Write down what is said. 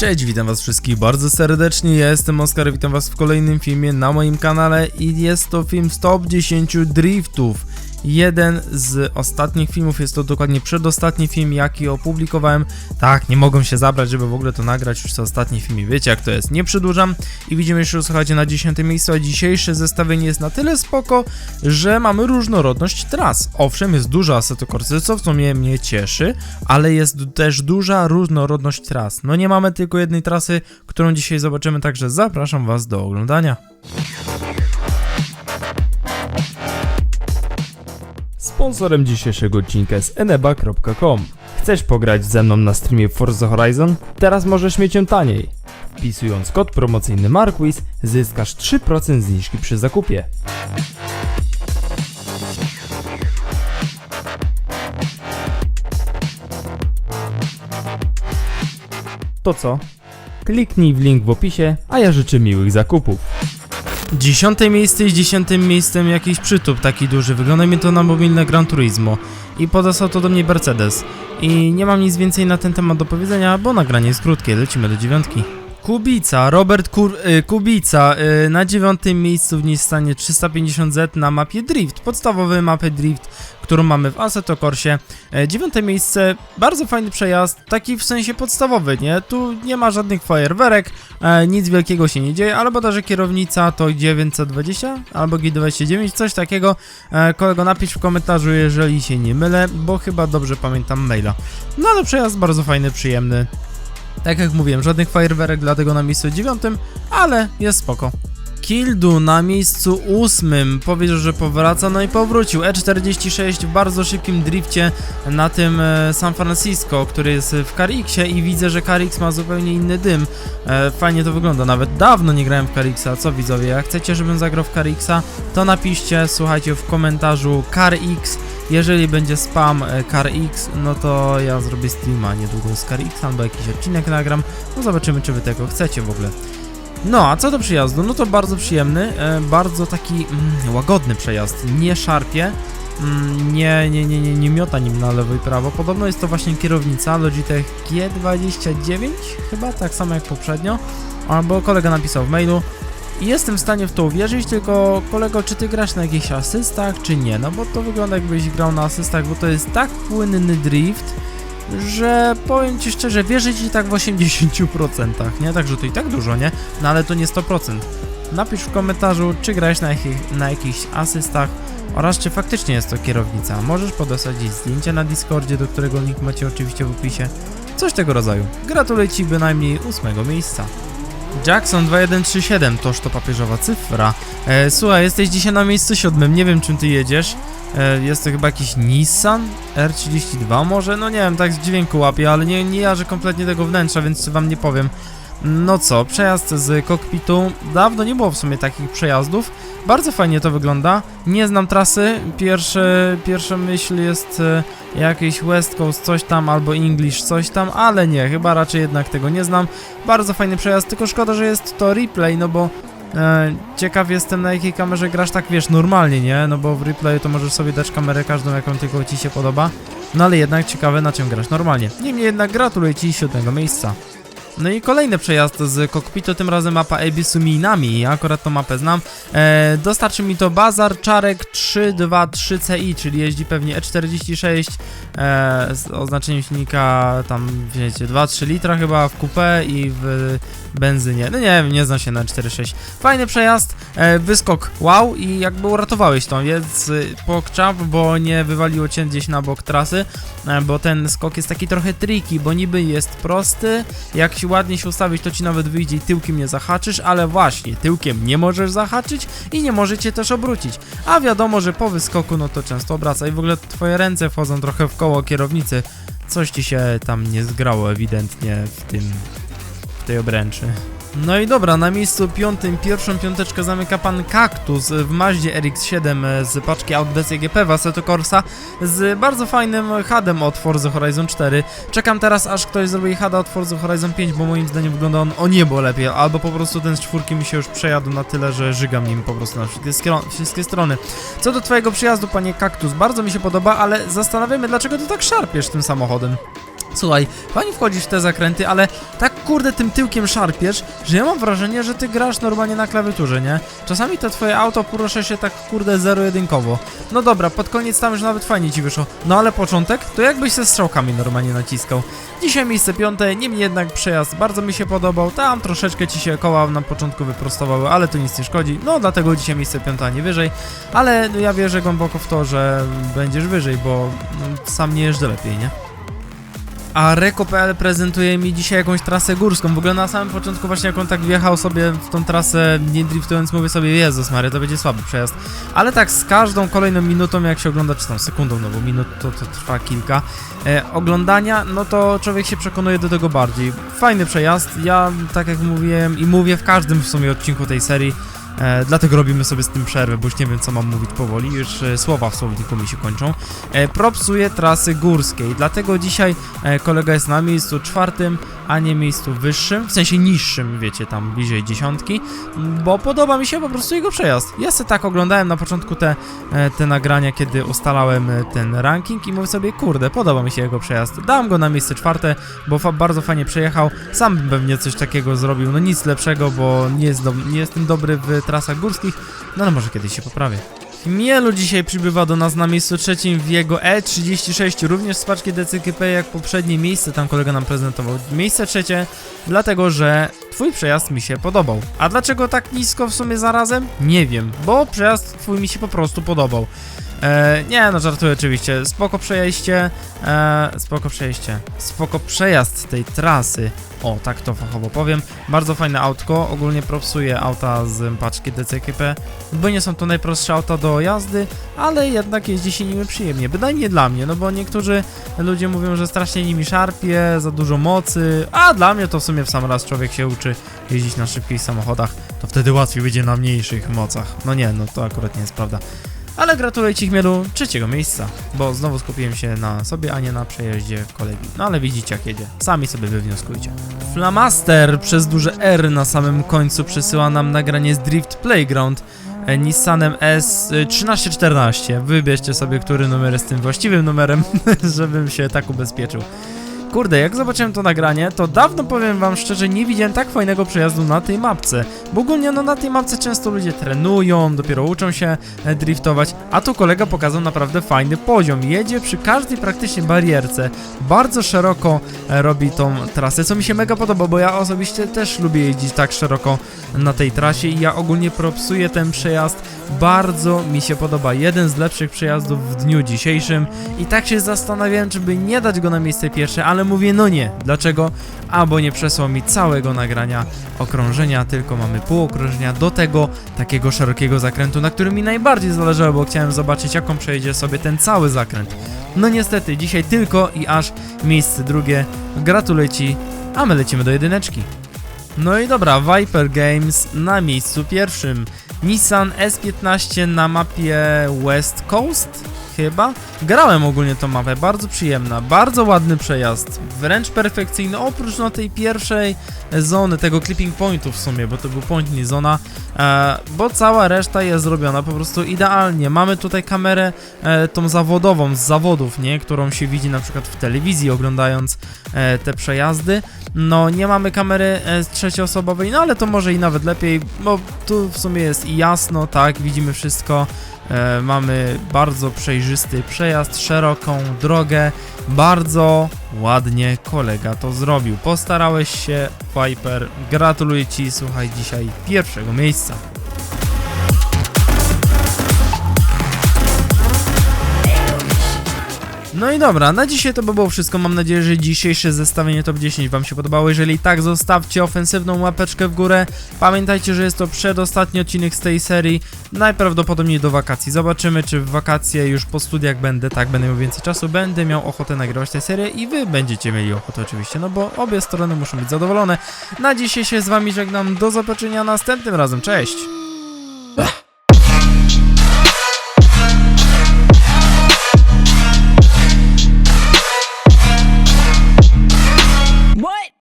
Cześć, witam was wszystkich bardzo serdecznie, ja jestem Oskar, witam was w kolejnym filmie na moim kanale i jest to film z top 10 driftów. Jeden z ostatnich filmów, jest to dokładnie przedostatni film, jaki opublikowałem. Tak, nie mogłem się zabrać, żeby w ogóle to nagrać, już to ostatni film i wiecie jak to jest. Nie przedłużam i widzimy się, słuchajcie, na 10 miejscu, a dzisiejsze zestawienie jest na tyle spoko, że mamy różnorodność tras. Owszem, jest dużo Assetto Corsa, co sumie mnie cieszy, ale jest też duża różnorodność tras. No nie mamy tylko jednej trasy, którą dzisiaj zobaczymy, także zapraszam was do oglądania. Sponsorem dzisiejszego odcinka jest eneba.com. Chcesz pograć ze mną na streamie Forza Horizon? Teraz możesz mieć ją taniej. Wpisując kod promocyjny Marquis zyskasz 3% zniżki przy zakupie. To co? Kliknij w link w opisie, a ja życzę miłych zakupów. Dziesiąte miejsce jest dziesiątym miejscem jakiś przytup taki duży. Wygląda mi to na mobilne Gran Turismo. I podesłał to do mnie Mercedes. I nie mam nic więcej na ten temat do powiedzenia, bo nagranie jest krótkie. Lecimy do dziewiątki. Kubica, Robert Kur y, Kubica y, na dziewiątym miejscu w Nissanie 350Z na mapie Drift, podstawowy mapę Drift, którą mamy w Assetto Corsie. E, dziewiąte miejsce, bardzo fajny przejazd, taki w sensie podstawowy, nie? Tu nie ma żadnych fajerwerek, e, nic wielkiego się nie dzieje, ale bodajże kierownica to 920 albo G29, coś takiego. E, kolego napisz w komentarzu, jeżeli się nie mylę, bo chyba dobrze pamiętam maila. No ale przejazd bardzo fajny, przyjemny. Tak jak mówiłem, żadnych fajerwerek, dlatego na miejscu dziewiątym, ale jest spoko. Kildu na miejscu ósmym powiedział, że powraca, no i powrócił. E46 w bardzo szybkim drifcie na tym e, San Francisco, który jest w Carixie i widzę, że Carix ma zupełnie inny dym. E, fajnie to wygląda, nawet dawno nie grałem w Carixa, co widzowie, jak chcecie, żebym zagrał w Carixa, to napiszcie, słuchajcie, w komentarzu CarX. Jeżeli będzie spam e, CarX, no to ja zrobię streama niedługo z CarX albo jakiś odcinek nagram. No zobaczymy, czy wy tego chcecie w ogóle. No, a co do przyjazdu? No to bardzo przyjemny, e, bardzo taki mm, łagodny przejazd. Nie szarpie, mm, nie, nie, nie, nie, nie miota nim na lewo i prawo. Podobno jest to właśnie kierownica Logitech G29, chyba tak samo jak poprzednio. Albo kolega napisał w mailu. Jestem w stanie w to uwierzyć, tylko kolego, czy ty grasz na jakichś asystach, czy nie? No bo to wygląda jakbyś grał na asystach, bo to jest tak płynny drift, że powiem ci szczerze, wierzę ci tak w 80%, nie? Także to i tak dużo, nie? No ale to nie 100%. Napisz w komentarzu, czy grałeś na, na jakichś asystach oraz czy faktycznie jest to kierownica. Możesz jej zdjęcie na Discordzie, do którego link macie oczywiście w opisie. Coś tego rodzaju. Gratuluję ci bynajmniej ósmego miejsca. Jackson 2137, toż to papieżowa cyfra. E, słuchaj, jesteś dzisiaj na miejscu siódmym, nie wiem czym ty jedziesz. E, jest to chyba jakiś Nissan R32 może? No nie wiem, tak z dźwięku łapię, ale nie, nie jarzę kompletnie tego wnętrza, więc wam nie powiem. No co, przejazd z kokpitu. Dawno nie było w sumie takich przejazdów. Bardzo fajnie to wygląda. Nie znam trasy. Pierwsze, pierwsza myśl jest e, jakiś West Coast coś tam albo English coś tam, ale nie, chyba raczej jednak tego nie znam. Bardzo fajny przejazd, tylko szkoda, że jest to replay, no bo E, ciekaw jestem na jakiej kamerze grasz tak wiesz normalnie, nie? No bo w replayu to możesz sobie dać kamerę każdą jaką tylko ci się podoba. No ale jednak ciekawe na czym grasz normalnie. Niemniej jednak gratuluję ci siódmego miejsca. No i kolejny przejazd z kokpitu, tym razem mapa Abysu Minami, ja akurat tą mapę znam. E, dostarczy mi to Bazar Czarek 323CI, czyli jeździ pewnie E46 e, z oznaczeniem silnika tam, wiecie, 2-3 litra chyba w kupę i w benzynie. No nie wiem, nie znam się na 4.6. Fajny przejazd, e, wyskok wow i jakby uratowałeś to, więc y, pokczap, bo nie wywaliło cię gdzieś na bok trasy, e, bo ten skok jest taki trochę tricky, bo niby jest prosty, jak się ładnie się ustawić, to ci nawet wyjdzie i tyłkiem nie zahaczysz, ale właśnie, tyłkiem nie możesz zahaczyć i nie możecie też obrócić. A wiadomo, że po wyskoku, no to często obraca i w ogóle twoje ręce wchodzą trochę w koło kierownicy. Coś ci się tam nie zgrało ewidentnie w tym, w tej obręczy. No i dobra, na miejscu piątym pierwszą piąteczkę zamyka pan Kaktus w Maździe RX-7 z paczki Outbest GP w Assetto Corsa z bardzo fajnym hadem od Forza Horizon 4. Czekam teraz aż ktoś zrobi hada od Forza Horizon 5, bo moim zdaniem wygląda on o niebo lepiej, albo po prostu ten z czwórki mi się już przejadł na tyle, że żygam nim po prostu na wszystkie, wszystkie strony. Co do twojego przyjazdu, panie Kaktus, bardzo mi się podoba, ale zastanawiamy, dlaczego ty tak szarpiesz tym samochodem. Słuchaj, fajnie wchodzisz w te zakręty, ale tak kurde tym tyłkiem szarpiesz, że ja mam wrażenie, że ty grasz normalnie na klawiaturze, nie? Czasami to twoje auto porusza się tak kurde zero-jedynkowo. No dobra, pod koniec tam już nawet fajnie ci wyszło. No ale początek, to jakbyś ze strzałkami normalnie naciskał. Dzisiaj miejsce piąte, niemniej jednak przejazd bardzo mi się podobał. Tam troszeczkę ci się koła na początku wyprostowały, ale to nic nie szkodzi. No dlatego dzisiaj miejsce piąte, a nie wyżej. Ale ja wierzę głęboko w to, że będziesz wyżej, bo no, sam nie jeżdżę lepiej, nie? A Reko.pl prezentuje mi dzisiaj jakąś trasę górską. W ogóle na samym początku właśnie jak on tak wjechał sobie w tą trasę, nie driftując, mówię sobie, Jezus Mary, to będzie słaby przejazd. Ale tak z każdą kolejną minutą, jak się ogląda, czy tam sekundą, no bo minut to, to trwa kilka, e, oglądania, no to człowiek się przekonuje do tego bardziej. Fajny przejazd, ja tak jak mówiłem i mówię w każdym w sumie odcinku tej serii, E, dlatego robimy sobie z tym przerwę, bo już nie wiem co mam mówić powoli, już e, słowa w słowniku mi się kończą. E, propsuje trasy górskiej, dlatego dzisiaj e, kolega jest na miejscu czwartym, a nie miejscu wyższym, w sensie niższym, wiecie, tam bliżej dziesiątki, bo podoba mi się po prostu jego przejazd. Ja sobie tak oglądałem na początku te, e, te nagrania, kiedy ustalałem e, ten ranking i mówię sobie, kurde, podoba mi się jego przejazd. Dam go na miejsce czwarte, bo fa bardzo fajnie przejechał. Sam bym pewnie coś takiego zrobił, no nic lepszego, bo nie, jest nie jestem dobry w trasach górskich, no ale może kiedyś się poprawię. Mielu dzisiaj przybywa do nas na miejscu trzecim w jego E36, również z paczki DCKP jak poprzednie miejsce, tam kolega nam prezentował. Miejsce trzecie, dlatego że twój przejazd mi się podobał. A dlaczego tak nisko w sumie zarazem? Nie wiem, bo przejazd twój mi się po prostu podobał. E, nie, no żartuję oczywiście. Spoko przejście, e, spoko przejście, spoko przejazd tej trasy. O, tak to fachowo powiem. Bardzo fajne autko, ogólnie propsuje auta z paczki DCKP, bo nie są to najprostsze auta do jazdy, ale jednak jeździ się nimi przyjemnie. Bynajmniej dla mnie, no bo niektórzy ludzie mówią, że strasznie nimi szarpie, za dużo mocy, a dla mnie to w sumie w sam raz człowiek się uczy jeździć na szybkich samochodach, to wtedy łatwiej będzie na mniejszych mocach. No nie, no to akurat nie jest prawda. Ale gratuluję Ci Chmielu trzeciego miejsca, bo znowu skupiłem się na sobie, a nie na przejeździe kolegi. No ale widzicie jak jedzie, sami sobie wywnioskujcie. Flamaster przez duże R na samym końcu przysyła nam nagranie z Drift Playground e, Nissanem S1314. Wybierzcie sobie, który numer jest tym właściwym numerem, żebym się tak ubezpieczył. Kurde, jak zobaczyłem to nagranie, to dawno powiem wam szczerze, nie widziałem tak fajnego przejazdu na tej mapce. Bo ogólnie no na tej mapce często ludzie trenują, dopiero uczą się e, driftować, a tu kolega pokazał naprawdę fajny poziom. Jedzie przy każdej praktycznie barierce, bardzo szeroko e, robi tą trasę, co mi się mega podoba, bo ja osobiście też lubię jeździć tak szeroko na tej trasie i ja ogólnie propsuję ten przejazd. Bardzo mi się podoba, jeden z lepszych przejazdów w dniu dzisiejszym i tak się zastanawiałem, czy by nie dać go na miejsce pierwsze, ale mówię no nie. Dlaczego? A bo nie przesłał mi całego nagrania okrążenia, tylko mamy pół okrążenia do tego takiego szerokiego zakrętu, na którym mi najbardziej zależało, bo chciałem zobaczyć jak on przejdzie sobie ten cały zakręt. No niestety, dzisiaj tylko i aż miejsce drugie. Gratuluję Ci, a my lecimy do jedyneczki. No i dobra, Viper Games na miejscu pierwszym. Nissan S15 na mapie West Coast, chyba. Grałem ogólnie tą mapę, bardzo przyjemna, bardzo ładny przejazd, wręcz perfekcyjny, oprócz no tej pierwszej zony, tego clipping pointu w sumie, bo to był point, nie zona, e, bo cała reszta jest zrobiona po prostu idealnie. Mamy tutaj kamerę e, tą zawodową, z zawodów, nie, którą się widzi na przykład w telewizji oglądając e, te przejazdy. No, nie mamy kamery e, trzecioosobowej, no ale to może i nawet lepiej, bo tu w sumie jest i jasno, tak, widzimy wszystko. E, mamy bardzo przejrzysty przejazd, szeroką drogę. Bardzo ładnie kolega to zrobił. Postarałeś się, Viper. Gratuluję Ci, słuchaj, dzisiaj pierwszego miejsca. No i dobra, na dzisiaj to by było wszystko. Mam nadzieję, że dzisiejsze zestawienie top 10 Wam się podobało. Jeżeli tak, zostawcie ofensywną łapeczkę w górę. Pamiętajcie, że jest to przedostatni odcinek z tej serii. Najprawdopodobniej do wakacji. Zobaczymy, czy w wakacje już po studiach będę, tak, będę miał więcej czasu, będę miał ochotę nagrywać tę serię i Wy będziecie mieli ochotę oczywiście, no bo obie strony muszą być zadowolone. Na dzisiaj się z Wami żegnam. Do zobaczenia następnym razem. Cześć!